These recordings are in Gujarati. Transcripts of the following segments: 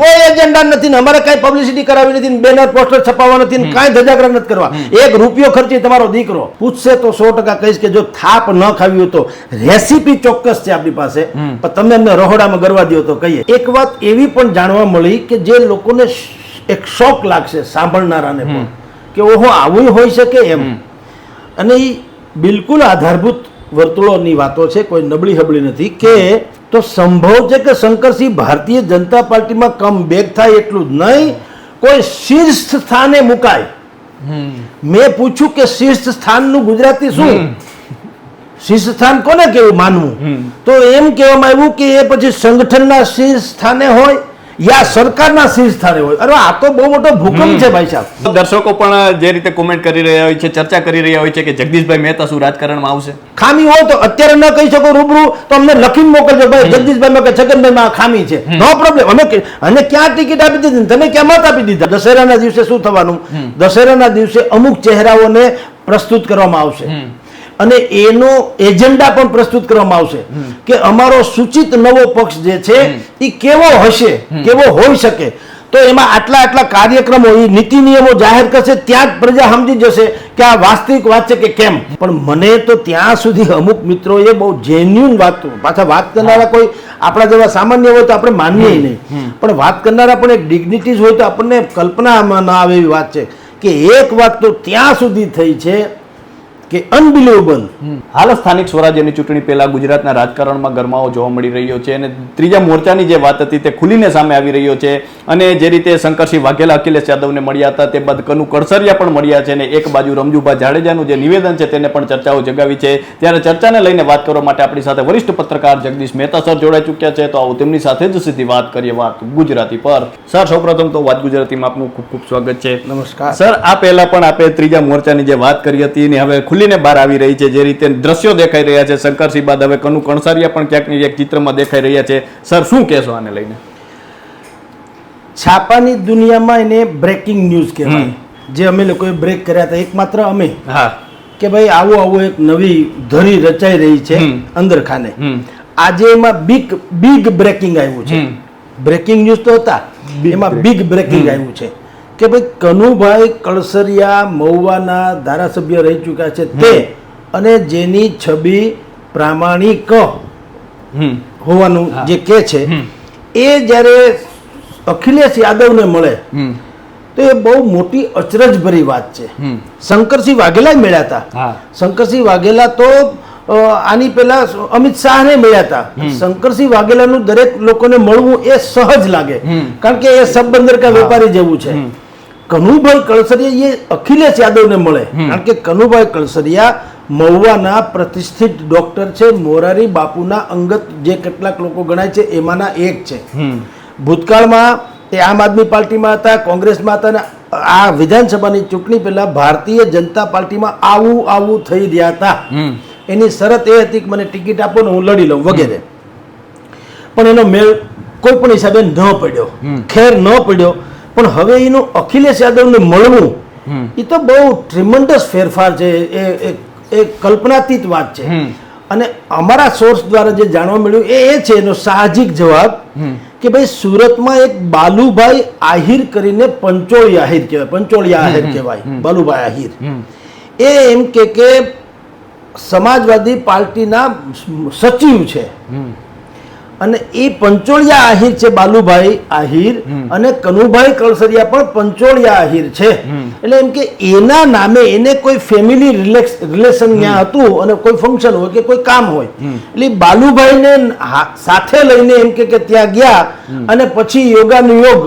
કોઈ એજન્ડા નથી ને અમારે કઈ પબ્લિસિટી કરાવી નથી બેનર પોસ્ટર છપાવવા નથી ને કાંઈ ધજાગરા નથી કરવા. એક રૂપિયો ખર્ચી તમારો દીકરો પૂછશે તો સો ટકા કહીશ કે જો થાપ ન ખાવી હોય તો રેસીપી ચોક્કસ છે આપણી પાસે. પણ તમે અમને રહોડામાં ગરવા દો તો કહીએ. એક વાત એવી પણ જાણવા મળી કે જે લોકોને એક શોક લાગશે સાંભળનારાને પણ કે ઓહો આવું હોઈ શકે એમ. અને એ બિલકુલ આધારભૂત વર્તુળોની વાતો છે કોઈ નબળી હબળી નથી કે તો સંભવ છે કે શંકરસિંહ ભારતીય જનતા પાર્ટીમાં કમ બેક થાય એટલું જ નહીં. કોઈ શીર્ષ સ્થાને મુકાય. મેં પૂછ્યું કે શીર્ષ સ્થાનનું ગુજરાતી શું? શીર્ષ સ્થાન કોને કેવું માનવું. તો એમ કહેવામાં આવ્યું કે એ પછી સંગઠનના શીર્ષ સ્થાને હોય યા સરકારના શીર્ષ સ્થાને હોય. અરે આ તો બહુ મોટો ભૂકંપ છે ભાઈ સાહેબ. દર્શકો પણ જે રીતે કોમેન્ટ કરી રહ્યા હોય છે ચર્ચા કરી રહ્યા હોય છે કે જગદીશભાઈ મહેતા શું રાજકારણમાં આવશે? ખામી હોય તો અત્યારે ન કહી શકો રૂબરૂ તો અમને લખીને મોકલજો ભાઈ. જગદીશભાઈ કે છગનભાઈ માં ખામી છે. નો પ્રોબ્લેમ અમે અને ક્યાં ટિકિટ આપી દીધી? તમે ક્યાં મત આપી દીધા? દશેરાના દિવસે શું થવાનું? દશેરાના દિવસે અમુક ચહેરાઓને પ્રસ્તુત કરવામાં આવશે. અને એનો એજન્ડા પણ પ્રસ્તુત કરવામાં આવશે કે અમારો સૂચિત નવો પક્ષ જે છે એ કેવો હશે કેવો હોઈ શકે? તો એમાં આટલા આટલા કાર્યક્રમો એ નીતિ નિયમો જાહેર કરશે ત્યાં જ પ્રજા સમજી જશે કે આ વાસ્તવિક વાત છે કે કેમ. પણ મને તો ત્યાં સુધી અમુક મિત્રોએ બહુ જેન્યુન વાત પાછા વાત કરનારા કોઈ આપણા જેવા સામાન્ય હોય તો આપણે માનીએ નહીં. પણ વાત કરનારા પણ એક ડિગ્નિટીઝ હોય તો આપણને કલ્પનામાં ના આવે એવી વાત છે કે એક વાત તો ત્યાં સુધી થઈ છે કે અનબિલીવેબલ હાલ સ્થાનિક સ્વરાજ્યની ચૂંટણી પહેલા ગુજરાતના રાજકારણમાં ગરમાવો જોવા મળી રહ્યો છે અને ત્રીજા મોરચાની જે વાત હતી તે ખુલીને સામે આવી રહ્યો છે અને જે રીતે શંકરસિંહ વાઘેલા અખિલેશ યાદવને મળ્યા હતા તે બાદ કનુ કડસરિયા પણ મળ્યા છે અને એક બાજુ રમજુભા જાડેજાનું જે નિવેદન છે તેને પણ ચર્ચાઓ જગાવી છે. ત્યારે ચર્ચાને લઈને વાત કરવા માટે આપણી સાથે વરિષ્ઠ પત્રકાર જગદીશ મહેતા સર જોડાઈ ચૂક્યા છે. તો આવો તેમની સાથે જ સીધી વાત કરીએ વાત ગુજરાતી પર. સર સૌપ્રથમ તો વાત ગુજરાતીમાં આપનું ખૂબ ખૂબ સ્વાગત છે. નમસ્કાર. સર આ પહેલા પણ આપણે ત્રીજા મોરચાની જે વાત કરી હતી એની હવે ખુલીને બહાર આવી રહી છે. જે રીતે દ્રશ્યો દેખાઈ રહ્યા છે. શંકરસિંહ બાદ હવે કનુ કણસારિયા પણ ક્યાંક ને ક્યાંક ચિત્રમાં દેખાઈ રહ્યા છે. સર શું કહેશો આને લઈને? છાપાની દુનિયામાં એને બ્રેકિંગ ન્યૂઝ કહેવાય. જે અમે લોકોએ બ્રેક કર્યા હતા. એકમાત્ર અમે. હા. કે ભાઈ આવું આવું એક નવી ધરી રચાઈ રહી છે અંદર ખાને આજે એમાં બિગ બિગ બ્રેકિંગ આવ્યું છે. બ્રેકિંગ ન્યૂઝ તો હતા. એમાં બિગ બ્રેકિંગ આવ્યું છે. કે ભાઈ કનુભાઈ કળસરિયા મહુવાના ધારાસભ્ય રહી ચૂક્યા છે તે અને જેની છબી પ્રામાણિક હોવાનું જે કે છે એ જ્યારે અખિલેશ યાદવને મળે તો એ બહુ મોટી અચરજભરી વાત છે. શંકરસિંહ વાઘેલા મળ્યા હતા. શંકરસિંહ વાઘેલા તો આની પહેલા અમિત શાહને મળ્યા હતા. શંકરસિંહ વાઘેલાનું દરેક લોકોને મળવું એ સહજ લાગે. કારણ કે એ સબબંદર કા વેપારી જેવું છે. કનુભાઈ કળસરિયા એ અખિલેશ યાદવને મળે. કારણ કે કનુભાઈ કળસરિયા મહુવાના પ્રતિષ્ઠિત ડોક્ટર છે મોરારી બાપુના અંગત જે કેટલાક લોકો ગણાય છે એમાંના એક છે. ભૂતકાળમાં તે આમ આદમી પાર્ટીમાં હતા કોંગ્રેસમાં હતા અને આ વિધાનસભાની ચૂંટણી પહેલા ભારતીય જનતા પાર્ટીમાં આવું આવું થઈ રહ્યા હતા. એની શરત એ હતી કે મને ટિકિટ આપો ને હું લડી લઉં વગેરે. પણ એનો મેળ કોઈ પણ હિસાબે ન પડ્યો. ખેર ન પડ્યો. પણ હવે એનું અખિલેશ યાદવને મળવું એ તો બહુ ટ્રીમન્ડસ ફેરફાર છે. એ એ- કલ્પનાતીત વાત છે. અને અમારા સોર્સ દ્વારા જે જાણવા મળ્યું એ એ છે એનો સાહજિક જવાબ કે ભાઈ સુરતમાં એક બાલુભાઈ આહિર કરીને પંચોળી આહિર કહેવાય પંચોળી આહિર કહેવાય બાલુભાઈ આહિર. એ એમ કે કે સમાજવાદી પાર્ટીના સચિવ છે. અને એ પંચોળિયા આહિર છે બાલુભાઈ આહિર અને કનુભાઈ કળસરિયા પણ પંચોળિયા આહિર છે. એટલે એમ કે એના નામે એને કોઈ ફેમિલી રિલેક્સ રિલેશન ત્યાં હતું અને કોઈ ફંક્શન હોય કે કોઈ કામ હોય. એટલે બાલુભાઈને સાથે લઈને એમ કે કે ત્યાં ગયા અને પછી યોગાનુયોગ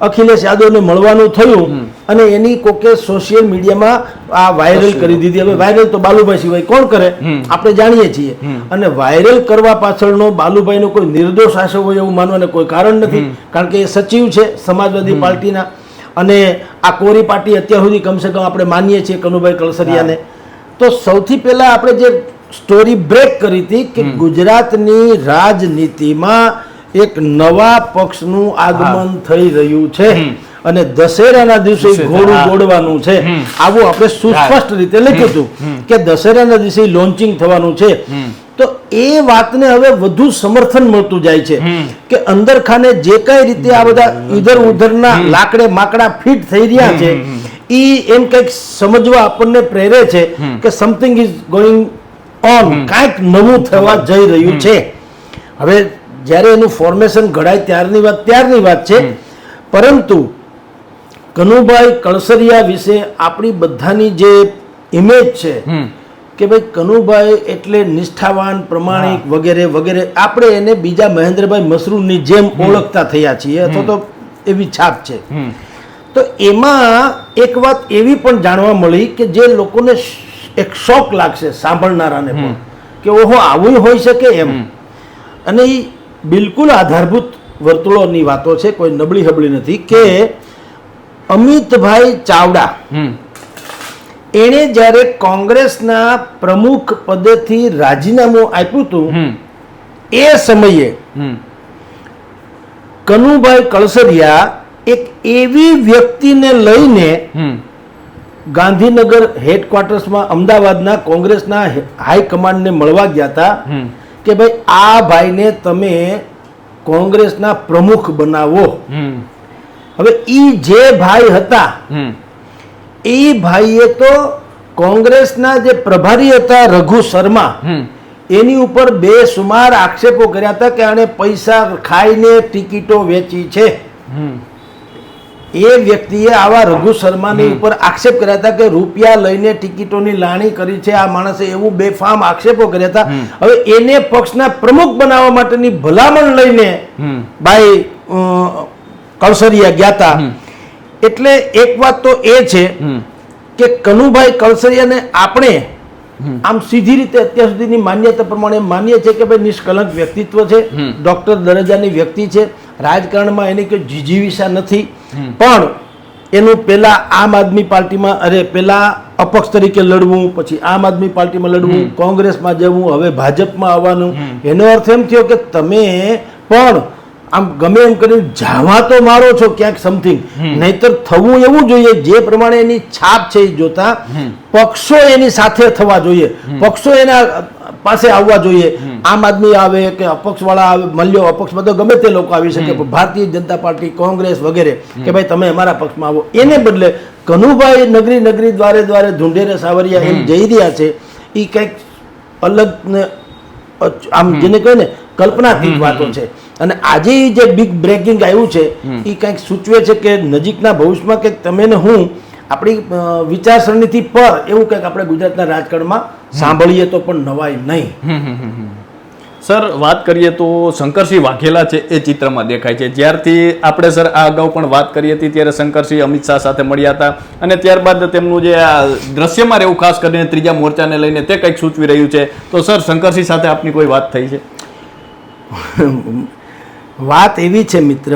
અખિલેશ યાદવને મળવાનું થયું અને એની કોકે સોશિયલ મીડિયામાં આ વાયરલ કરી દીધી. હવે વાયરલ તો બાલુભાઈ સિવાય કોણ કરે? આપણે જાણીએ છીએ. અને વાયરલ કરવા પાછળનો બાલુભાઈનો કોઈ નિર્દોષ આશય હોય એવું માનવાને કોઈ કારણ નથી. કારણ કે એ સચિવ છે સમાજવાદી પાર્ટીના. અને આ કોરી પાર્ટી અત્યાર સુધી કમસે કમ આપણે માનીએ છીએ કનુભાઈ કળસરિયાને તો સૌથી પહેલાં આપણે જે સ્ટોરી બ્રેક કરી હતી કે ગુજરાતની રાજનીતિમાં એક નવા પક્ષનું આગમન થઈ રહ્યું છે અને દશેરાના દિવસે ઘોડું દોડવાનું છે. આવું આપણે સુસ્પષ્ટ રીતે લખ્યું હતું કે દશેરાના દિવસે લોન્ચિંગ થવાનું છે. તો તો એ વાતને હવે વધુ સમર્થન મળતું જાય છે કે અંદર ખાને જે કઈ રીતે આ બધા ઇધર ઉધરના લાકડે માકડા ફિટ થઈ રહ્યા છે એ એમ કંઈક સમજવા આપણને પ્રેરે છે કે સમથિંગ ઇઝ ગોઈંગ ઓન કાંઈક નવું થવા જઈ રહ્યું છે. હવે જ્યારે એનું ફોર્મેશન ઘડાય ત્યારની વાત ત્યારની વાત છે. પરંતુ કનુભાઈ કળસરિયા વિશે આપણી બધાની જે ઇમેજ છે કે ભાઈ કનુભાઈ એટલે નિષ્ઠાવાન પ્રમાણિક વગેરે વગેરે આપણે એને બીજા મહેન્દ્રભાઈ મસરૂરની જેમ ઓળખતા થયા છીએ અથવા તો એવી છાપ છે. તો એમાં એક વાત એવી પણ જાણવા મળી કે જે લોકોને એક શોક લાગશે સાંભળનારાને પણ કે ઓહો આવું હોઈ શકે એમ. અને એ બિલકુલ આધારભૂત વર્તુળોની વાતો છે કોઈ નબળી હબળી નથી કે અમિતભાઈ ચાવડા એણે જ્યારે કોંગ્રેસના પ્રમુખ પદેથી રાજીનામું આપ્યું હતું એ સમયે કનુભાઈ કળસરિયા એક એવી વ્યક્તિને લઈને ગાંધીનગર હેડક્વાર્ટર્સમાં અમદાવાદના કોંગ્રેસના હાઈકમાન્ડને મળવા ગયા હતા. કે ભાઈ આ ભાઈને તમે કોંગ્રેસના પ્રમુખ બનાવો. હવે ઈ જે ભાઈ હતા હમ. એ ભાઈએ તો કોંગ્રેસના જે પ્રભારી હતા રઘુ શર્મા એની ઉપર બે સુમાર આક્ષેપો કર્યા હતા કે આણે પૈસા ખાઈને ટિકિટો વેચી છે. હમ. એ વ્યક્તિએ આવા રઘુ શર્માની ઉપર આક્ષેપ કર્યા હતા કે રૂપિયા લઈને ટિકિટોની લાણી કરી છે આ માણસે એવું બેફામ આક્ષેપો કર્યા હતા. હવે એને પક્ષના પ્રમુખ બનાવવા માટેની ભલામણ લઈને ભાઈ કળસરિયા ગયા હતા એટલે એક વાત તો એ છે કે કનુભાઈ કળસરિયાને આપણે આમ સીધી રીતે અત્યાર સુધીની માન્યતા પ્રમાણે માનીએ છીએ કે ભાઈ નિષ્કલંક વ્યક્તિત્વ છે. ડોક્ટર દરજાની વ્યક્તિ છે. રાજકારણમાં એની કોઈ જીજીવિષા નથી. પણ એનું પેલા આમ આદમી પાર્ટીમાં અરે પેલા અપક્ષ તરીકે લડવું પછી આમ આદમી પાર્ટીમાં લડવું કોંગ્રેસમાં જવું હવે ભાજપમાં આવવાનું. એનો અર્થ એમ થયો કે તમે પણ આમ ગમે એમ કરીને જાવા તો મારો છો ક્યાંક સમથિંગ નહીતર થવું એવું જોઈએ જે પ્રમાણે એની છાપ છે એ જોતા પક્ષો એની સાથે થવા જોઈએ. પક્ષો એના પાસે આવવા જોઈએ. આમ આદમી આવે કે અપક્ષવાળા આવે મલ્યો અપક્ષ બધો ગમે તે લોકો આવી શકે. પણ ભારતીય જનતા પાર્ટી કોંગ્રેસ વગેરે કે ભાઈ તમે અમારા પક્ષમાં આવો. એને બદલે કનુભાઈ નગરી નગરી દ્વારે દ્વારે ધુંઢેરે સાવરિયા એમ જઈ રહ્યા છે. એ કંઈક અલગ ને આમ જેને કહે ને કલ્પનાતીત વાતો છે. અને આજે જે બિગ બ્રેકિંગ આવ્યું છે એ કંઈક સૂચવે છે કે નજીકના ભવિષ્યમાં કંઈક તમે ને હું આપણી વિચારસરણીથી પર એવું કંઈક આપણે ગુજરાતના રાજકારણમાં સાંભળીએ તો પણ નવાય નહીં. સર વાત કરીએ તો શંકરસિંહ વાઘેલા છે એ ચિત્રમાં દેખાય છે. જ્યારથી આપણે સર આ અગાઉ પણ વાત કરી હતી ત્યારે શંકરસિંહ અમિત શાહ સાથે મળ્યા હતા. અને ત્યારબાદ તેમનું જે આ દ્રશ્યમાં રહેવું ખાસ કરીને ત્રીજા મોરચાને લઈને તે કંઈક સૂચવી રહ્યું છે. તો સર શંકરસિંહ સાથે આપની કોઈ વાત થઈ છે? વાત એવી છે મિત્ર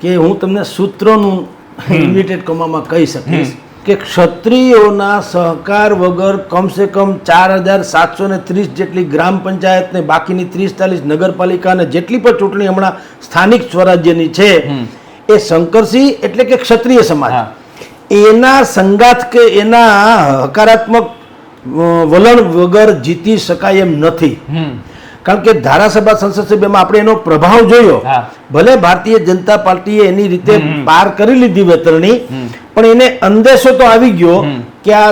કે હું તમને સૂત્રોનું લિમિટેડ કોમામાં કહી શકીશ. કે ક્ષત્રિયોના સહકાર વગર કમસે કમ ચાર હજાર સાતસો ને ત્રીસ જેટલી ગ્રામ પંચાયત ને બાકીની ત્રીસ ચાલીસ નગરપાલિકા અને જેટલી પણ ચૂંટણી હમણાં સ્થાનિક સ્વરાજ્યની છે એ શંકરસિંહ એટલે કે ક્ષત્રિય સમાજ. એના સંગાથ કે એના હકારાત્મક વલણ વગર જીતી શકાય એમ નથી. કારણ કે ધારાસભા સંસદ સભ્યમાં આપણે એનો પ્રભાવ જોયો. ભલે ભારતીય જનતા પાર્ટીએ એની રીતે પાર કરી લીધી વેતરણી પણ એને અંદેશો તો આવી ગયો કે આ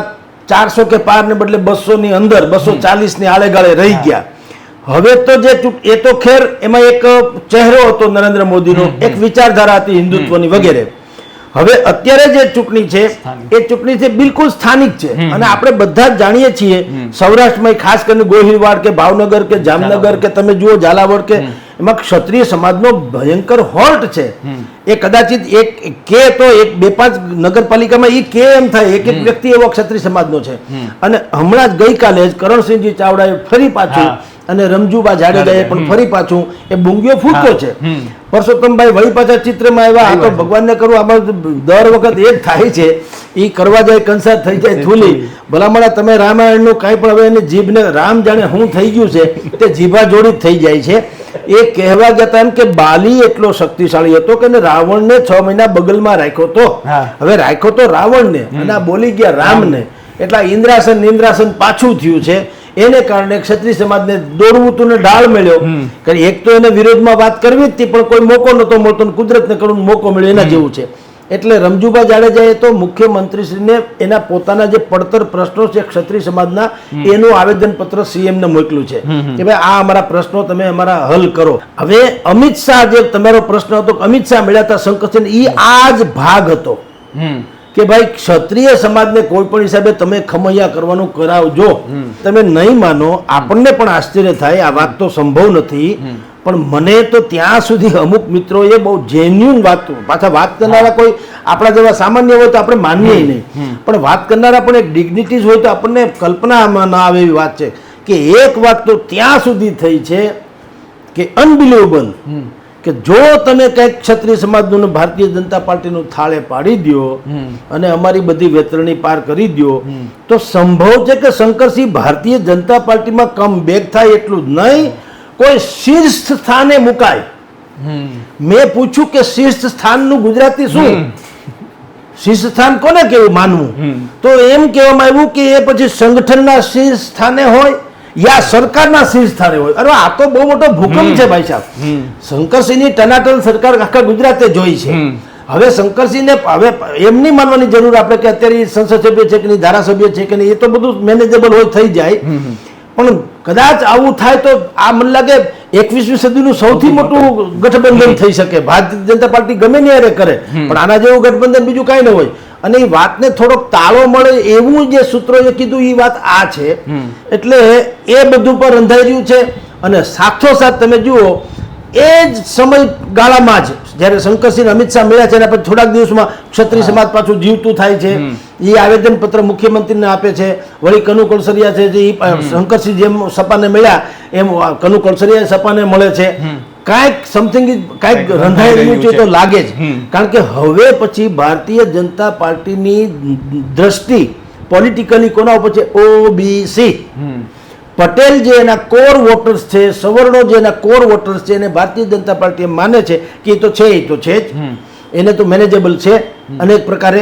ચારસો કે પાર ને બદલે બસો ની અંદર બસો ચાલીસની આળેગાળે રહી ગયા. હવે તો જે એ તો ખેર એમાં એક ચહેરો હતો નરેન્દ્ર મોદીનો એક વિચારધારા હતી હિન્દુત્વની વગેરે. હવે અત્યારે જે ચૂંટણી છે એ ચૂંટણી છે બિલકુલ સ્થાનિક છે. અને આપણે બધા જ જાણીએ છીએ સૌરાષ્ટ્રમાં ખાસ કરીને ગોહિલવાડ કે ભાવનગર કે જામનગર કે તમે જુઓ ઝાલાવાડ કે એમાં ક્ષત્રિય સમાજનો ભયંકર હોલ્ટ છે. એ કદાચિત એક કે તો એક બે પાંચ નગરપાલિકામાં એ કે એમ થાય એક એક વ્યક્તિ એવો ક્ષત્રિય સમાજનો છે. અને હમણાં જ ગઈકાલે જ કરણસિંહજી ચાવડાએ ફરી પાછું. અને રમજુબા જાડેજાએ પણ ફરી પાછું એ બુંગીઓ ફૂટતો છે. પરસોત્તમભાઈ વળી પાછા ચિત્રમાં આવ્યા આ તો ભગવાનને કરવું આમાં દર વખત એ જ થાય છે. એ કરવા જાય કંસાર થઈ જાય થૂલી ભલામણા તમે રામાયણનું કાંઈ પણ હવે એની જીભને રામ જાણે હું થઈ ગયું છે તે જીભા જોડી થઈ જાય છે. એ કહેવા જતા એમ કે બાલી એટલો શક્તિશાળી હતો કે રાવણને છ મહિના બગલમાં રાખ્યો તો. હવે રાખ્યો તો રાવણને અને આ બોલી ગયા રામને. એટલા ઇન્દ્રાસન ઇન્દ્રાસન પાછું થયું છે. એને કારણે ક્ષત્રિય સમાજને દોડવું તું ને ઢાળ મળ્યો. કારણ એક તો એને વિરોધમાં વાત કરવી જ હતી પણ કોઈ મોકો નતો મળતો કુદરતને કરું મોકો મળ્યો એના જેવું છે. એટલે રમજુભા જાડેજાએ તો મુખ્યમંત્રીશ્રીને એના પોતાના જે પડતર પ્રશ્નો છે ક્ષત્રિય સમાજના એનું આવેદનપત્ર સીએમ ને મોકલ્યું છે. કે ભાઈ આ અમારા પ્રશ્નો તમે અમારા હલ કરો. હવે અમિત શાહ જે તમારો પ્રશ્ન હતો અમિત શાહ મળ્યા હતા શંકરસિંહ એ આ જ ભાગ હતો. કે ભાઈ ક્ષત્રિય સમાજને કોઈ પણ હિસાબે તમે ખમૈયા કરવાનું કરાવજો. તમે નહીં માનો આપણને પણ આશ્ચર્ય થાય આ વાત તો સંભવ નથી. પણ મને તો ત્યાં સુધી અમુક મિત્રોએ બહુ જેન્યુન વાત પાછા વાત કરનારા કોઈ આપણા જેવા સામાન્ય હોય તો આપણે માનીએ નહીં. પણ વાત કરનારા પણ એક ડિગ્નિટીઝ હોય તો આપણને કલ્પનામાં ના આવે એવી વાત છે. કે એક વાત તો ત્યાં સુધી થઈ છે કે અનબિલિવેબલ કે જો તમે કંઈક ક્ષત્રિય સમાજનું ભારતીય જનતા પાર્ટીનું થાળે પાડી દો અને અમારી બધી વેતરણી પાર કરી દો તો સંભવ છે કે શંકરસિંહ ભારતીય જનતા પાર્ટીમાં કમ બેક થાય એટલું જ નહીં. કોઈ શીર્ષ સ્થાને મુકાય. મેં પૂછ્યું કે શીર્ષ સ્થાનનું ગુજરાતી શું? શીર્ષ સ્થાન કોને કેવું માનવું? તો એમ કહેવામાં આવ્યું કે એ પછી સંગઠનના શીર્ષ સ્થાને હોય યા સરકારના શીર્ષ સ્થાને હોય. અરે આ તો બહુ મોટો ભૂકંપ છે ભાઈ સાહેબ. શંકરસિંહની ટનાટન સરકાર આખા ગુજરાતે જોઈ છે. હવે શંકરસિંહને હવે એમ નહીં માનવાની જરૂર આપણે કે અત્યારે સંસદ સભ્ય છે કે નહીં ધારાસભ્ય છે કે નહીં એ તો બધું મેનેજેબલ હોય થઈ જાય. પણ કદાચ આવું થાય તો આ મને લાગે એકવીસમી સદીનું સૌથી મોટું ગઠબંધન થઈ શકે. ભારતીય જનતા પાર્ટી ગમે હારે કરે પણ આના જેવું ગઠબંધન બીજું કાંઈ ન હોય. અને એ વાતને થોડોક તાળો મળે એવું જે સૂત્રોએ કીધું એ વાત આ છે. એટલે એ બધું પર રંધાઈ રહ્યું છે. અને સાથોસાથ તમે જુઓ એ જ સમયગાળામાં જ જ્યારે શંકરસિંહ અમિત શાહ મળ્યા છે એના પછી થોડાક દિવસમાં ક્ષત્રિય સમાજ પાછું જીવતું થાય છે. એ આવેદન પત્ર મુખ્યમંત્રીને આપે છે. વળી કનુ કળસરિયા છે જે શંકરસિંહ જેમ સપાને મળ્યા એમ કનુ કળસરિયા સપાને મળે છે. કાંઈક સમથિંગ કાંઈક રંધાઈ રહ્યું છે તો લાગે જ. કારણ કે હવે પછી ભારતીય જનતા પાર્ટીની દ્રષ્ટિ પોલિટિકલી કોના ઉપર છે? ઓબીસી પટેલ જે એના કોર વોટર્સ છે સવર્ણો જે એના કોર વોટર્સ છે એને ભારતીય જનતા પાર્ટી માને છે કે એ તો છે એ તો છે જ. એને તો મેનેજેબલ છે. અનેક પ્રકારે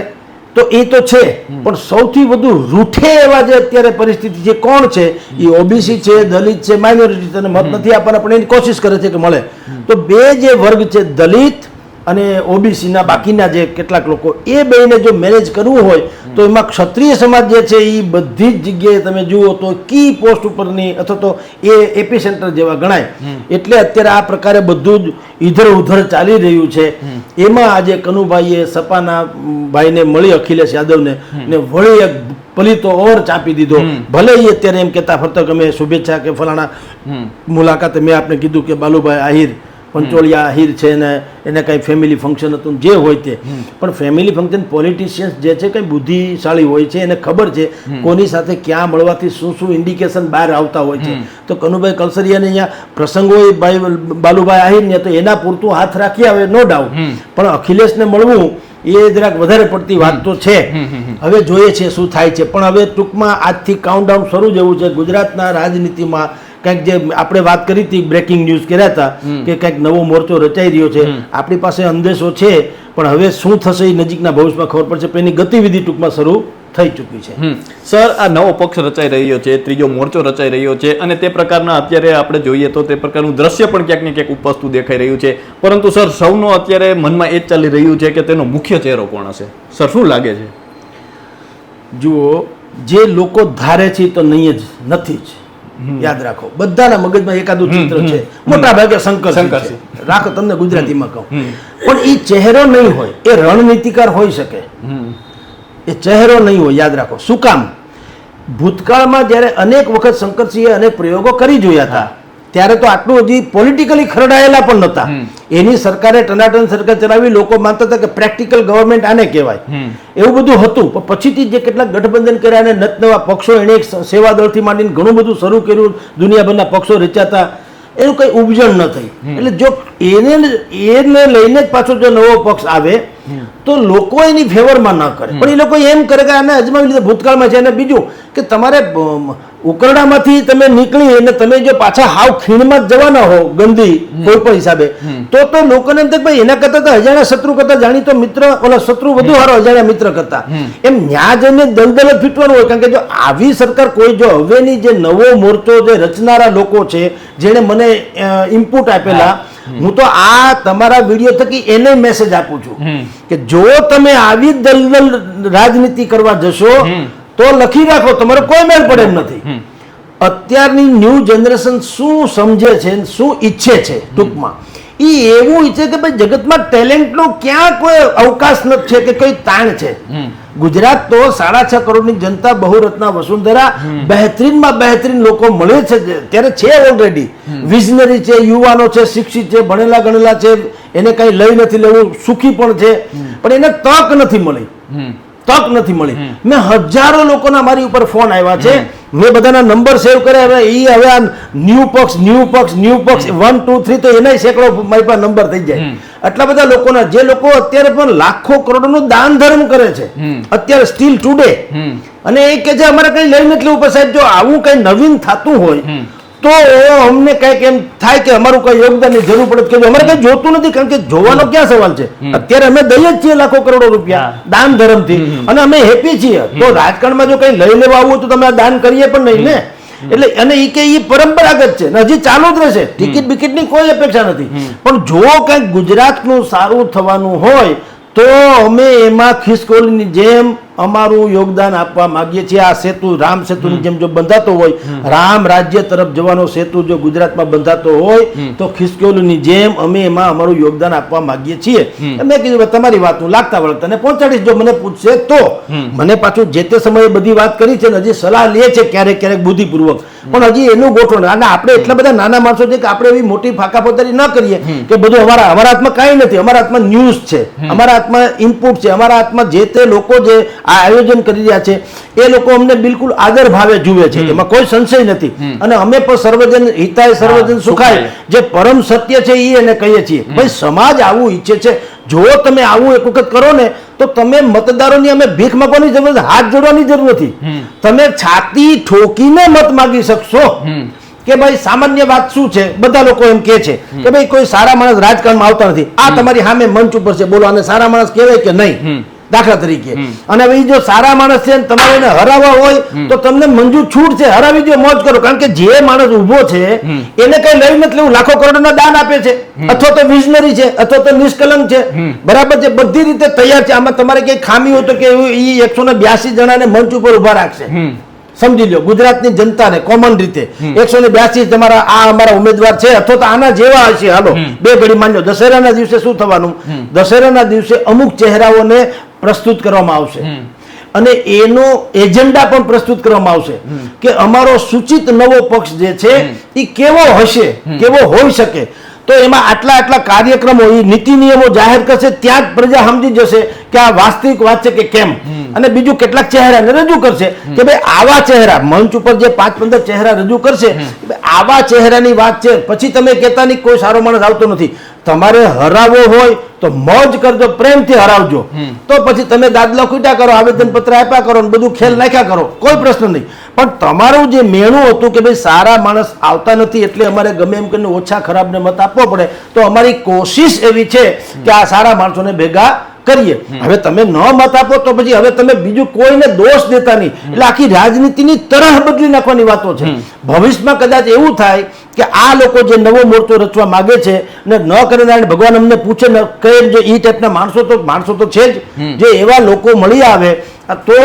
તો એ તો છે. પણ સૌથી વધુ રૂઠે એવા જે અત્યારે પરિસ્થિતિ છે કોણ છે? એ ઓબીસી છે દલિત છે માઇનોરિટી તને મત નથી આપવાના પણ એની કોશિશ કરે છે કે મળે. તો બે જે વર્ગ છે દલિત અને ઓબીસીના બાકીના જે કેટલાક લોકો એ બેને જો મેનેજ કરવું હોય તો એમાં ક્ષત્રિય સમાજ જે છે એ બધી જ જગ્યાએ તમે જુઓ તો કી પોસ્ટ ઉપરની અથવા તો એ એપી સેન્ટર જેવા ગણાય. એટલે અત્યારે આ પ્રકારે બધું જ ઇધર ઉધર ચાલી રહ્યું છે. એમાં આજે કનુભાઈએ સપાના ભાઈને મળી અખિલેશ યાદવને ને વળી એક પલીતો ઓર ચાપી દીધો. ભલે એ અત્યારે એમ કહેતા ફરતો કે અમે શુભેચ્છા કે ફલાણા મુલાકાતે મેં આપને કીધું કે બાલુભાઈ આહિર પંચોળિયા આહિર છે ને એને કાંઈ ફેમિલી ફંક્શન હતું જે હોય તે. પણ ફેમિલી ફંક્શન પોલિટિશિયન્સ જે છે કંઈ બુદ્ધિશાળી હોય છે એને ખબર છે કોની સાથે ક્યાં મળવાથી શું શું ઇન્ડિકેશન બહાર આવતા હોય છે. તો કનુભાઈ કલસરિયાને અહીંયા પ્રસંગો એ ભાઈ બાલુભાઈ આહિરને તો એના પૂરતું હાથ રાખી આવે નો ડાઉટ પણ અખિલેશને મળવું એ જરાક વધારે પડતી વાત તો છે. હવે જોઈએ છે શું થાય છે. પણ હવે ટૂંકમાં આજથી કાઉન્ટડાઉન શરૂ જેવું છે. ગુજરાતના રાજનીતિમાં કંઈક જે આપણે વાત કરી હતી બ્રેકિંગ ન્યૂઝ કર્યા હતા કે કંઈક નવો મોરચો રચાઈ રહ્યો છે. આપણી પાસે અંદેશો છે પણ હવે શું થશે એ નજીકના ભવિષ્યમાં ખબર પડશે પણ એની ગતિવિધિ ટૂંકમાં શરૂ થઈ ચૂકી છે. સર આ નવો પક્ષ રચાઈ રહ્યો છે ત્રીજો મોરચો રચાઈ રહ્યો છે અને તે પ્રકારના અત્યારે આપણે જોઈએ તો તે પ્રકારનું દ્રશ્ય પણ ક્યાંક ને ક્યાંક ઉપસતું દેખાઈ રહ્યું છે. પરંતુ સર સૌનો અત્યારે મનમાં એ જ ચાલી રહ્યું છે કે તેનો મુખ્ય ચહેરો કોણ હશે? સર શું લાગે છે? જુઓ જે લોકો ધારે છે તો નહીં જ નથી જ. યાદ રાખો. બધાના મગજમાં એકાદું ચિત્ર છે. મોટા ભાગે શંકર શંકરસિંહ. રાખો તમને ગુજરાતીમાં કહું. પણ એ ચહેરો નહીં હોય એ રણનીતિકાર હોઈ શકે. એ ચહેરો નહીં હોય યાદ રાખો. શું કામ? ભૂતકાળમાં જ્યારે અનેક વખત શંકરસિંહે અનેક પ્રયોગો કરી જોયા હતા. ત્યારે તો આટલું હજી પોલિટિકલી ખરડાયેલા પણ નહોતા. એની સરકારે ટનાટન સરકાર ચલાવી લોકો માનતા હતા કે પ્રેક્ટિકલ ગવર્મેન્ટ આને કહેવાય. એવું બધું હતું. પણ પછીથી જે કેટલાક ગઠબંધન કર્યા અને નત નવા પક્ષો એણે એક સેવા દળથી માંડીને ઘણું બધું શરૂ કર્યું દુનિયાભરના પક્ષો રચાતા એનું કઈ ઉપજણ ન થઈ. એટલે જો એને એને લઈને જ પાછો જો નવો પક્ષ આવે તો લોકો એની ફેવરમાં ન કરે. પણ એ લોકો એમ કરે કે આને અજમાવી લીધે. ભૂતકાળમાં છે અને બીજું કે તમારે ઉકરડામાંથી તમે નીકળી અને તમે જો પાછા હાવ ખીણમાં જવાના હો ગંદી કોઈ પણ હિસાબે તો તો લોકોને એમ ભાઈ એના કરતા તો અજાણ્યા શત્રુ કરતા જાણીતો મિત્ર ઓલા શત્રુ વધુ સારો અજાણ્યા મિત્ર કરતા. એમ ન્યા જઈને દલદલ જ ફીટવાનું હોય કારણ કે જો આવી સરકાર કોઈ જો હવેની જે નવો મોરચો જે રચનારા લોકો છે જેણે મને ઇનપુટ આપેલા હું. તો આ તમારા વીડિયો થકી એને મેસેજ આપું છું કે જો તમે આવી દલદલ રાજનીતિ કરવા જશો તો લખી રાખો તમારે કોઈ મેળ પડે એમ નથી. અત્યારની ન્યૂ જનરેશન શું સમજે છે શું ઈચ્છે છે ટૂંકમાં? એ એવું ઈચ્છે કે ભાઈ જગતમાં ટેલેન્ટનો ક્યાં કોઈ અવકાશ નથી છે કે કોઈ તાણ છે? ગુજરાત તો સાડા છ કરોડની જનતા બહુરત્ના વસુંધરા બહેતરીનમાં બહેતરીન લોકો મળે છે ત્યારે છે ઓલરેડી વિઝનરી છે યુવાનો છે શિક્ષિત છે ભણેલા ગણેલા છે એને કઈ લઈ નથી લેવું સુખી પણ છે. પણ એને તક નથી મળી. તક નથી મળી. મેં હજારો લોકોના મારી ઉપર ફોન આવ્યા છે. મેં બધાના નંબર સેવ કર્યા. હવે એ હવે આ ન્યૂ પક્ષ ન્યૂ પક્ષ ન્યૂ પક્ષ વન ટુ થ્રી તો એનાય સેંકડો મારી પાસે નંબર થઈ જાય. આટલા બધા લોકોના જે લોકો અત્યારે પણ લાખો કરોડોનું દાન ધર્મ કરે છે. અત્યારે સ્ટીલ ટુડે અને એ કે છે અમારે કઈ લઈ નથી લેવું. પણ સાહેબ જો આવું કઈ નવીન થતું હોય તો અમને કંઈક એમ થાય કે અમારું કઈ યોગદાનની જરૂર પડે કે અમારે કઈ જોતું નથી કારણ કે જોવાનો ક્યાં સવાલ છે? અત્યારે અમે દઈએ જ છીએ લાખો કરોડો રૂપિયા દાન ધર્મથી. અને અમે હેપી છીએ. તો રાજકારણમાં જો કઈ લઈ લેવા આવું તો તમે આ દાન કરીએ પણ નહીં ને? એટલે અને એ કે એ પરંપરાગત છે હજી ચાલુ જ રહેશે. ટિકિટ બિકિટની કોઈ અપેક્ષા નથી. પણ જો કંઈક ગુજરાતનું સારું થવાનું હોય તો અમે એમાં ખિસકોલીની જેમ અમારું યોગદાન આપવા માંગીએ છીએ. આ સેતુ રામ સેતુની જેમ જો બંધાતો હોય રામ રાજ્ય તરફ જવાનો સેતુ જો ગુજરાતમાં બંધાતો હોય તો ખિસકોલીની જેમ અમે એમાં અમારું યોગદાન આપવા માંગીએ છીએ. મેં કીધું તમારી વાત હું લાગતા વળગતા ને પહોંચાડીશ. જો મને પૂછશે તો. મને પાછું જે તે સમયે બધી વાત કરી છે ને હજી સલાહ લે છે ક્યારેક ક્યારેક બુદ્ધિપૂર્વક. પણ હજી એનું ગોઠવણ અને આપણે એટલા બધા નાના માણસો છે કે આપણે એવી મોટી ફાકાપોતારી ન કરીએ કે બધું અમારા અમારા હાથમાં કાંઈ નથી. અમારા હાથમાં ન્યૂઝ છે. અમારા હાથમાં ઇનપુટ છે. અમારા હાથમાં જે તે લોકો જે આયોજન કરી રહ્યા છે. એ લોકો અમને બિલકુલ આદર ભાવે જુએ છે. એમાં કોઈ સંશય નથી. અને અમે પણ સર્વજન હિતાય સર્વજન સુખાય. જે પરમ સત્ય છે એ એને કહીએ છીએ. ભાઈ સમાજ આવું ઈચ્છે છે. જો તમે આવું એક વખત કરો ને તો તમે મતદારોની અમે ભીખ માંગવાની જરૂર હાથ જોડવાની જરૂર નથી. તમે છાતી ઠોકીને મત માગી શકશો. કે ભાઈ સામાન્ય વાત શું છે? બધા લોકો એમ કે છે કે ભાઈ કોઈ સારા માણસ રાજકારણમાં આવતા નથી. આ તમારી સામે મંચ ઉપર છે. બોલો આને સારા માણસ કહેવાય કે નહીં? દાખલા તરીકે. અને હવે જો સારા માણસ છે ને તમારે એને હરાવવા હોય તો તમને મંજૂર છૂટ છે. હરાવી દો મોજ કરો. કારણ કે જે માણસ ઊભો છે એને કઈ લઈ નથી લેવું. લાખો કરોડોના દાન આપે છે. અથવા તો વિઝનરી છે અથવા તો નિષ્કલંક છે. બરાબર છે. બધી રીતે તૈયાર છે. આમાં તમારે કઈ ખામી હોય તો કે એ એકસો ને બ્યાસી જણાને મંચ ઉપર ઊભા રાખશે. સમજી લો ગુજરાતની જનતાને કોમન રીતે. એકસો ને બ્યાસી તમારા આ અમારા ઉમેદવાર છે. અથવા તો આના જેવા હશે. હાલો. બે ઘડી માન્યો દશેરાના દિવસે શું થવાનું? દશેરાના દિવસે અમુક ચહેરાઓને પ્રસ્તુત કરવામાં આવશે. અને એનો એજન્ડા પણ પ્રસ્તુત કરવામાં આવશે કે અમારો સૂચિત નવો પક્ષ જે છે એ કેવો હશે કેવો હોઈ શકે? તો એમાં આટલા આટલા કાર્યક્રમો એ નીતિ નિયમો જાહેર કરશે ત્યાં જ પ્રજા સમજી જશે કે આ વાસ્તવિક વાત છે કે કેમ. અને બીજું કેટલાક ચહેરાને રજૂ કરશે કે ભાઈ આવા ચહેરા મંચ ઉપર જે પાંચ પંદર ચહેરા રજૂ કરશે આવા ચહેરાની વાત છે. પછી તમે કહેતા નહીં કોઈ સારો માણસ આવતો નથી. તમારે હરાવવો હોય તો મોજ કરજો પ્રેમથી હરાવજો. તો પછી તમે દાદલા કૂટ્યા કરો આવેદન પત્ર આપ્યા કરો ને બધું ખેલ નાખ્યા કરો. કોઈ પ્રશ્ન નહીં. પણ તમારું જે મેણું હતું કે ભાઈ સારા માણસ આવતા નથી એટલે અમારે ગમે એમ કરીને ઓછા ખરાબને મત આપવો પડે તો અમારી કોશિશ એવી છે કે આ સારા માણસોને ભેગા કરીએ. હવે તમે ન મત આપો તો પછી હવે તમે બીજું કોઈને દોષ દેતા નહીં. એટલે આખી રાજનીતિની તરહ બદલી નાખવાની વાતો છે. ભવિષ્યમાં કદાચ એવું થાય કે આ લોકો જે નવો મોરચો રચવા માંગે છે ને ન કરે નારાયણ ભગવાન અમને પૂછે ન કહે જે એ ટાઈપના માણસો તો માણસો તો છે જ. જે એવા લોકો મળી આવે તો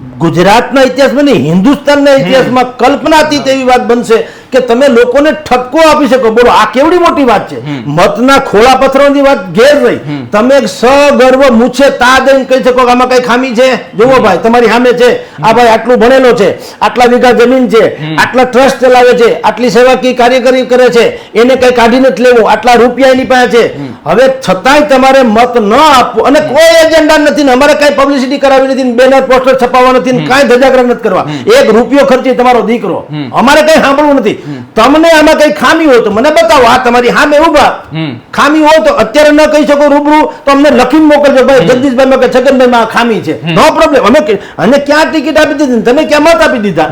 ગુજરાતના ઇતિહાસમાં નહીં હિન્દુસ્તાનના ઇતિહાસમાં કલ્પનાતીત એવી વાત બનશે કે તમે લોકોને ઠપકો આપી શકો. બોલો આ કેવડી મોટી વાત છે? મતના ખોળા પથરોની વાત ઘેર રહી. તમે સગર્વ મૂછે તા દઈને કહી શકો કે આમાં કઈ ખામી છે? જુઓ ભાઈ તમારી સામે છે. આ ભાઈ આટલું ભણેલો છે. આટલા વીઘા જમીન છે. આટલા ટ્રસ્ટ ચલાવે છે. આટલી સેવાકીય કાર્યકરી કરે છે. એને કઈ કાઢી નથી લેવું. આટલા રૂપિયા એની પાસે છે. હવે છતાંય તમારે મત ન આપવું અને કોઈ એજન્ડા નથી અમારે કઈ પબ્લિસિટી કરાવી નથી બેનર પોસ્ટર છપાવવા નથી ને કાંઈ ધજાગરા નથી કરવા. એક રૂપિયો ખર્ચી તમારો દીકરો. અમારે કઈ સાંભળવું નથી. તમને આમાં કઈ ખામી હોય તો મને બતાવો. આ તમારી સામે હમ. ખામી હોય તો અત્યારે ન કહી શકો રૂબરૂ તો અમને લખીને મોકલજો. ભાઈ જગદીશભાઈ કે છગનભાઈ માં ખામી છે. નો પ્રોબ્લેમ અમે અને ક્યાં ટિકિટ આપી દીધી તમે ક્યાં મત આપી દીધા?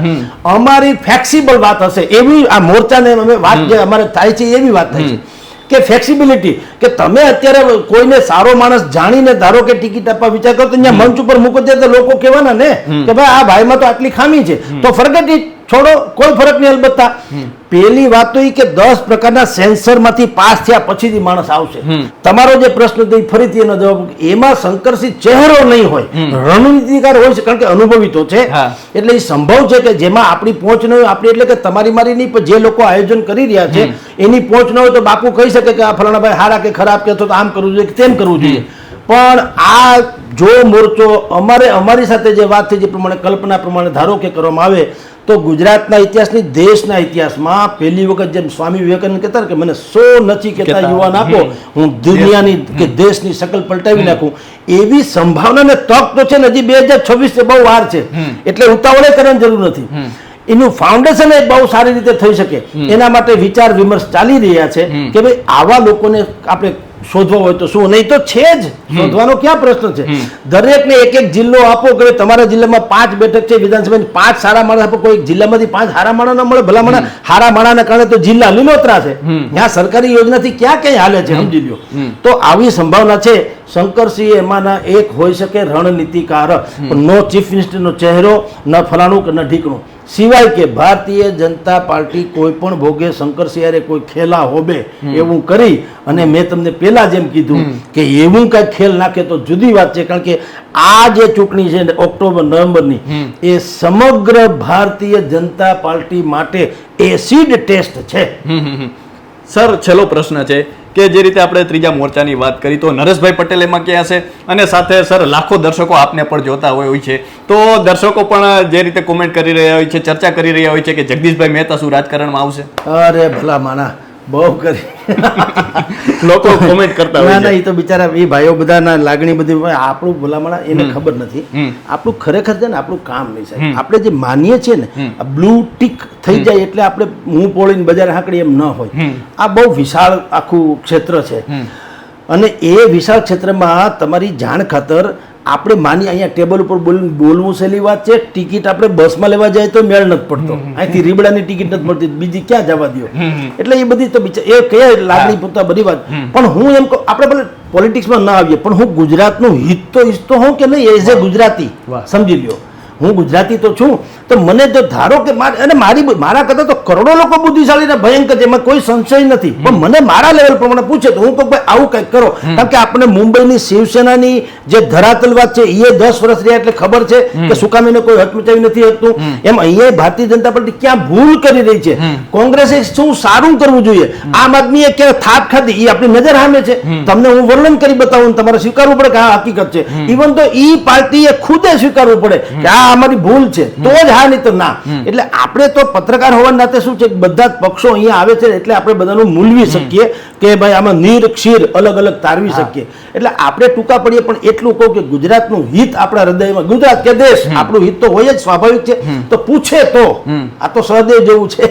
અમારી ફ્લેક્સિબલ વાત હશે. એવી આ મોરચાને અમે વાત જે અમારે થાય છે એવી વાત થાય છે. કે ફ્લેક્સિબિલિટી કે તમે અત્યારે કોઈને સારો માણસ જાણીને ધારો કે ટિકિટ આપવા વિચાર કરો તો અહીંયા મંચ ઉપર મૂકો તો લોકો કહેવાના ને કે ભાઈ આ ભાઈમાં તો આટલી ખામી છે. તો ફરગટ છોડો કોઈ ફરક નહીં અલબત્તા. પહેલી વાત તો એ કે દસ પ્રકારના સેન્સરમાંથી પાસ થયા પછીથી માણસ આવશે. તમારો જે પ્રશ્ન હતો ફરીથી એનો જવાબ એમાં શંકરસિંહ ચહેરો નહીં હોય. રણનીતિકાર હોય છે કારણ કે અનુભવી તો છે એટલે એ સંભવ છે કે જેમાં આપણી પહોંચ ન હોય આપણી એટલે કે તમારી મારી નહીં પણ જે લોકો આયોજન કરી રહ્યા છે એની પહોંચ ન હોય તો બાપુ કહી શકે કે આ ફલાણા ભાઈ હારા કે ખરાબ કે તો આમ કરવું જોઈએ કે તેમ કરવું જોઈએ. પણ આ જો મોરચો અમારે અમારી સાથે જે વાત થઈ જે પ્રમાણે કલ્પના પ્રમાણે ધારો કે કરવામાં આવે તો ગુજરાતના ઇતિહાસની દેશના ઇતિહાસમાં પહેલી વખત જેમ સ્વામી વિવેકાનંદ કહેતા કે મને સો નથી કહેતા. યુવાન આપો હું દુનિયાની કે દેશની શકલ પલટાવી નાખું. એવી સંભાવનાને તક તો છે ને હજી બે હજાર છવ્વીસ બહુ વાર છે. એટલે ઉતાવળે કરવાની જરૂર નથી. એનું ફાઉન્ડેશન એ બહુ સારી રીતે થઈ શકે. એના માટે વિચાર વિમર્શ ચાલી રહ્યા છે કે ભાઈ આવા લોકોને આપણે શોધવા હોય તો શું? નહીં તો છે જ. શોધવાનો ક્યાં પ્રશ્ન છે? દરેકને એક એક જિલ્લો આપો કે તમારા જિલ્લામાં પાંચ બેઠક છે વિધાનસભાની પાંચ સારા માણસ આપો કોઈ જિલ્લામાંથી પાંચ હારા માણસ ના મળે ભલા માણસ હારા માણસના કારણે તો જિલ્લા લીલોતરા છે. ત્યાં સરકારી યોજનાથી ક્યાં ક્યાં હાલે છે સમજી લો તો આવી સંભાવના છે. શંકરસિંહ એમાંના એક હોઈ શકે રણનીતિકાર નો ચીફ મિનિસ્ટરનો ચહેરો ન ફલાણું કે ન ઢીકણું. સિવાય કે ભારતીય જનતા પાર્ટી કોઈ પણ ભોગે શંકરસિંહારે કોઈ ખેલા હોબે એવું કરી અને મેં તમને પેલા જેમ કીધું કે એવું કઈ ખેલ નાખે તો જુદી વાત છે કારણ કે આ જે ચૂંટણી છે ઓક્ટોબર નવેમ્બરની એ સમગ્ર ભારતીય જનતા પાર્ટી માટે એસિડ ટેસ્ટ છે. સર છેલ્લો પ્રશ્ન છે. કે જે રીતે આપણે ત્રીજા મોરચાની વાત કરી તો નરેશભાઈ પટેલ એમાં ક્યાં છે? અને સાથે સર, લાખો દર્શકો આપને પણ જોતા હોય હોય છે. તો દર્શકો પણ જે રીતે કોમેન્ટ કરી રહ્યા હોય છે, ચર્ચા કરી રહ્યા હોય છે કે જગદીશભાઈ મહેતા શું રાજકારણમાં આવશે? અરે ભલા માના બહુ કરી. લોકો કોમેન્ટ કરતા ના હોય ના એ તો બિચારા એ ભાઈઓ બધાના લાગણી બધી આપણું ભલામણા એને ખબર નથી. આપણું ખરેખર છે ને આપણું કામ નહીં સાહેબ. આપણે જે માનીએ છીએ ને આ બ્લુ ટીક થઈ જાય એટલે આપણે હું પોળીને બજાર હાંકડી એમ ન હોય. આ બહુ વિશાળ આખું ક્ષેત્ર છે. અને એ વિશાળ ક્ષેત્રમાં તમારી જાણ ખાતર આપણે માની અહીંયા ટેબલ ઉપર બોલ- બોલવું સહેલી વાત છે ટિકિટ આપણે બસમાં લેવા જાય તો મેળ નથી પડતો. અહીંથી રીબડાની ટિકિટ નથી મળતી બીજી ક્યાં જવા દો એટલે એ બધી તો એ કયા લાગણી પૂરતા બધી વાત. પણ હું એમ કહું આપણે ભલે પોલિટિક્સમાં ના આવીએ પણ હું ગુજરાતનું હિત તો ઈચ્છતો હોઉં કે નહીં એઝ એ ગુજરાતી સમજી લ્યો. હું ગુજરાતી તો છું તો મને જો ધારો કે અને મારી મારા કરતા તો કરોડો લોકો બુદ્ધિશાળી ને ભયંકર છે એમાં કોઈ સંશય નથી. પણ મને મારા લેવલ પ્રમાણે પૂછે તો હું કહું ભાઈ આવું કંઈક કરો. કારણ કે આપણે મુંબઈની શિવસેનાની જે ધરાતલવાદ છે એ દસ વર્ષ રહ્યા એટલે ખબર છે કે સુકામીને કોઈ હચમચાવી નથી હતું એમ અહીંયા ભારતીય જનતા પાર્ટી ક્યાં ભૂલ કરી રહી છે? કોંગ્રેસે શું સારું કરવું જોઈએ? આમ આદમીએ ક્યાં થાપ ખાધી? એ આપણી નજર સામે છે. તમને હું વર્ણન કરી બતાવું તમારે સ્વીકારવું પડે કે આ હકીકત છે. ઇવન તો ઈ પાર્ટીએ ખુદે સ્વીકારવું પડે કે આ અમારી ભૂલ છે. તો જ હા નહીં તો ના. એટલે આપણે તો પત્રકાર હોવાના નાતે શું છે બધા જ પક્ષો અહીંયા આવે છે એટલે આપણે બધાનું મૂલવી શકીએ કે ભાઈ આમાં નીર ક્ષીર અલગ અલગ તારવી શકીએ. એટલે આપણે ટૂંકા પડીએ પણ એટલું કહું કે ગુજરાતનું હિત આપણા હૃદયમાં ગુજરાત કે દેશ આપણું હિત તો હોય જ સ્વાભાવિક છે. તો પૂછે તો. આ તો સહદેવ જેવું છે.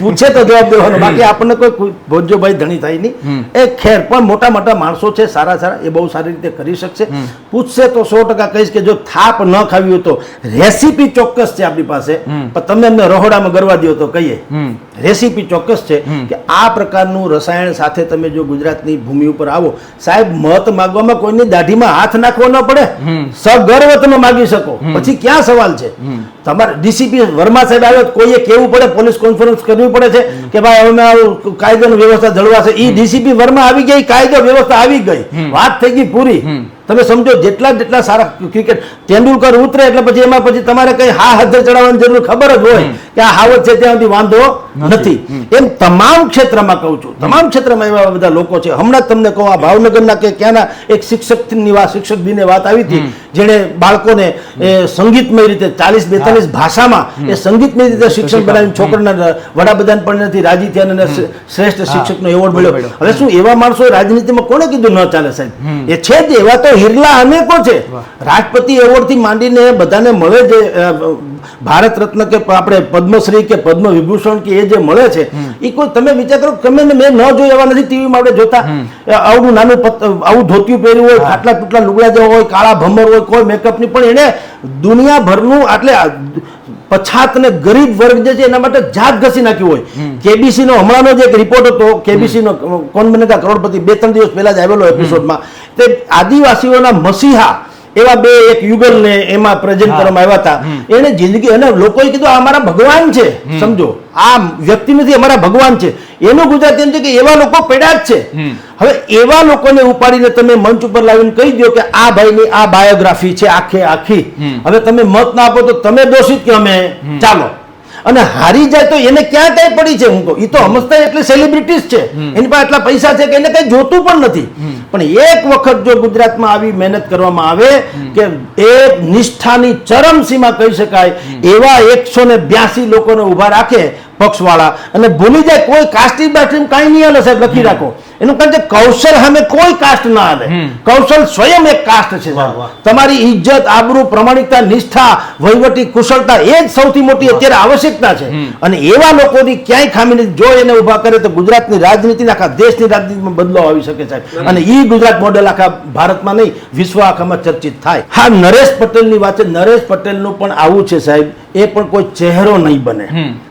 પૂછે તો જવાબ દેવાનો. બાકી આપણને કોઈ ભોજ્યોભાઈ ધણી થાય નહીં. એ ખેર પણ મોટા મોટા માણસો છે સારા સારા એ બહુ સારી રીતે કરી શકશે. પૂછશે તો સો ટકા કહીશ કે જો થાપ ન ખાવી હોય તો રેસીપી ચોક્કસ છે આપણી પાસે. પણ તમે અમને રહોડામાં ગરવા દો તો કહીએ. રેસીપી ચોક્કસ છે કે આ પ્રકારનું રસાયણ સાથે તમે જો ગુજરાતની ભૂમિ ઉપર આવો સાહેબ મત માગવામાં કોઈની દાઢીમાં હાથ નાખવો ન પડે. સગર્વ તમે માગી શકો. પછી ક્યાં સવાલ છે? તમારે ડીસીપી વર્મા સાહેબ આવ્યો કોઈએ કેવું પડે? પોલીસ કોન્ફરન્સ કરવી પડે છે કે ભાઈ અમે કાયદાની વ્યવસ્થા જળવાશે. એ ડીસીપી વર્મા આવી ગઈ કાયદો વ્યવસ્થા આવી ગઈ. વાત થઈ ગઈ પૂરી. તમે સમજો જેટલા જેટલા સારા ક્રિકેટ તેંડુલકર ઉતરે એટલે પછી એમાં પછી તમારે કઈ હા હજાર ચડાવવાની જરૂર ખબર જ હોય કે આ હાવત છે ત્યાં સુધી વાંધો નથી. એમ તમામ ક્ષેત્રમાં કહું છું તમામ ક્ષેત્રમાં એવા બધા લોકો છે. હમણાં તમને કહું આ ભાવનગરના કે ક્યાંના એક શિક્ષકની વાત શિક્ષક બીને વાત આવી હતી જેણે બાળકોને એ સંગીતમય રીતે ચાલીસ બેતાલીસ ભાષામાં એ સંગીતમય રીતે શિક્ષણ બનાવીને છોકરાના વડાપ્રધાન પણ નથી રાજી થયા અને શ્રેષ્ઠ શિક્ષકનો એવોર્ડ મળ્યો. હવે શું એવા માણસો રાજનીતિમાં કોને કીધું ન ચાલે સાહેબ? એ છે જ એવા તો હિરલા અનેકો છે? રાષ્ટ્રપતિ એવોર્ડથી માંડીને બધાને મળે છે ભારત રત્ન કે આપણે પદ્મશ્રી કે પદ્મ વિભૂષણ કે એ જે મળે છે એ કોઈ તમે વિચાર કરો તમે મેં ન જોઈ એવા નથી ટીવીમાં આપણે જોતા. આવું નાનું આવું ધોતિયું પહેર્યું હોય આટલા તૂટલા લુગડા જેવા હોય કાળા ભમર હોય કોઈ મેકઅપની પણ એને દુનિયાભરનું એટલે પછાત અને ગરીબ વર્ગ જે છે એના માટે જાત ઘસી નાખ્યું હોય. કેબીસી નો હમણાંનો જે એક રિપોર્ટ હતો કેબીસી નો કોણ બનેગા કરોડપતિ બે ત્રણ દિવસ પહેલા જ આવેલો એપિસોડમાં તે આદિવાસીઓના મસીહા એવા બે એક યુગલને એમાં પ્રેઝન્ટ કરવામાં આવ્યા હતા. એને જિંદગી અને લોકોએ કીધું આ અમારા ભગવાન છે. સમજો આ વ્યક્તિ નથી અમારા ભગવાન છે. એનું ગુજરાતી એમ છે કે એવા લોકો પેડા જ છે. હવે એવા લોકોને ઉપાડીને તમે મંચ ઉપર લાવીને કહી દો કે આ ભાઈની આ બાયોગ્રાફી છે આખે આખી. હવે તમે મત ના આપો તો તમે દોષિત કે અમે? ચાલો. અને હારી જાય તો એને ક્યાં કઈ પડી છે હું કહું એ તો સમજતા એટલે સેલિબ્રિટીઝ છે. એની પાસે એટલા પૈસા છે કે એને કઈ જોતું પણ નથી. પણ એક વખત જો ગુજરાતમાં આવી મહેનત કરવામાં આવે કે એક નિષ્ઠાની ચરમ સીમા કહી શકાય એવા એકસો ને બ્યાસી લોકોને ઊભા રાખે પક્ષવાળા. અને ભૂલી જાય કોઈ કાસ્ટિંગ બાસ્ટિંગ કાંઈ નહીં હાલે સાહેબ લખી રાખો. એનું કારણ કે કૌશલ સામે કોઈ કાસ્ટ ના હાલે કૌશલ સ્વયં એક કાસ્ટ છે. તમારી ઇજ્જત આબરૂ પ્રમાણિકતા નિષ્ઠા વહીવટી કુશળતા એ જ સૌથી મોટી અત્યારે આવશ્યકતા છે. અને એવા લોકોની ક્યાંય ખામી નથી જો એને ઊભા કરે તો ગુજરાતની રાજનીતિ આખા દેશની રાજનીતિમાં બદલાવ આવી શકે છે. અને એ ગુજરાત મોડેલ આખા ભારતમાં નહીં વિશ્વ આખામાં ચર્ચિત થાય. હા નરેશ પટેલની વાત છે. નરેશ પટેલનું પણ આવું છે સાહેબ. એ પણ કોઈ ચહેરો નહીં બને.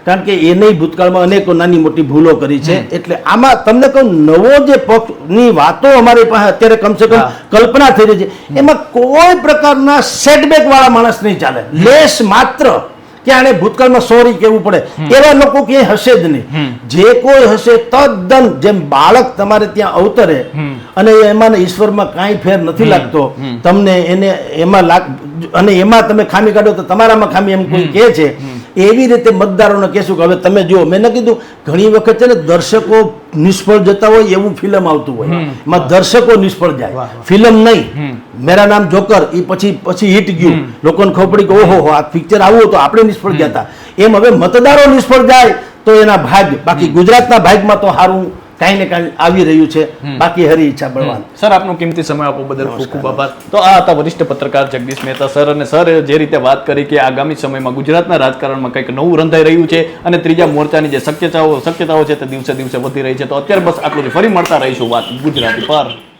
કારણ કે એને ભૂતકાળમાં અનેકો નાની મોટી ભૂલો કરી છે. એટલે આમાં તમને કહું નવો જે પક્ષની વાતો અમારી પાસે અત્યારે કમસે કમ કલ્પના થઈ રહી છે. એમાં કોઈ પ્રકારના સેટબેક વાળા માણસ નહીં ચાલે. લેશ માત્ર કે આને ભૂતકાળમાં સોરી કહેવું પડે. એવા લોકો ક્યાંય હશે જ નહીં. જે કોઈ હશે તદ્દન જેમ બાળક તમારે ત્યાં અવતરે અને એમાં ઈશ્વરમાં કાંઈ ફેર નથી લાગતો તમને એને એમાં લાગ અને એમાં તમે ખામી કાઢો તો તમારામાં ખામી એમ કોઈ કહે છે. એવી રીતે મતદારોને કહેશું કે હવે તમે જુઓ મેં ન કીધું ઘણી વખત છે ને દર્શકો નિષ્ફળ જતા હોય એવું ફિલ્મ આવતું હોય. એમાં દર્શકો નિષ્ફળ જાય. ફિલ્મ નહીં. મેરા નામ જોકર એ પછી પછી હિટ ગયું. લોકોને ખબર પડી કે ઓહો આ પિક્ચર આવું હતું આપણે નિષ્ફળ ગયા હતા. એમ હવે મતદારો નિષ્ફળ જાય તો એના ભાગ બાકી ગુજરાતના ભાગમાં તો સારું કાંઈ ને કાંઈ આવી રહ્યું છે. બાકી હરી ઈચ્છા બળવાન. સર આપનો કિંમતી સમય આપો બદલ ખૂબ ખૂબ આભાર. તો આ હતા વરિષ્ઠ પત્રકાર જગદીશ મહેતા સર અને સર જે રીતે વાત કરી કે આગામી સમયમાં ગુજરાતના રાજકારણમાં કંઈક નવું રંધાઈ રહ્યું છે અને ત્રીજા મોરચાની જે શક્યતાઓ શક્યતાઓ છે તે દિવસે દિવસે વધી રહી છે. તો અત્યારે બસ આટલું જ. ફરી મળતા રહીશું વાત ગુજરાતી પર.